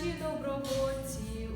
наші добровольці.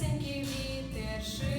легесенький вітер.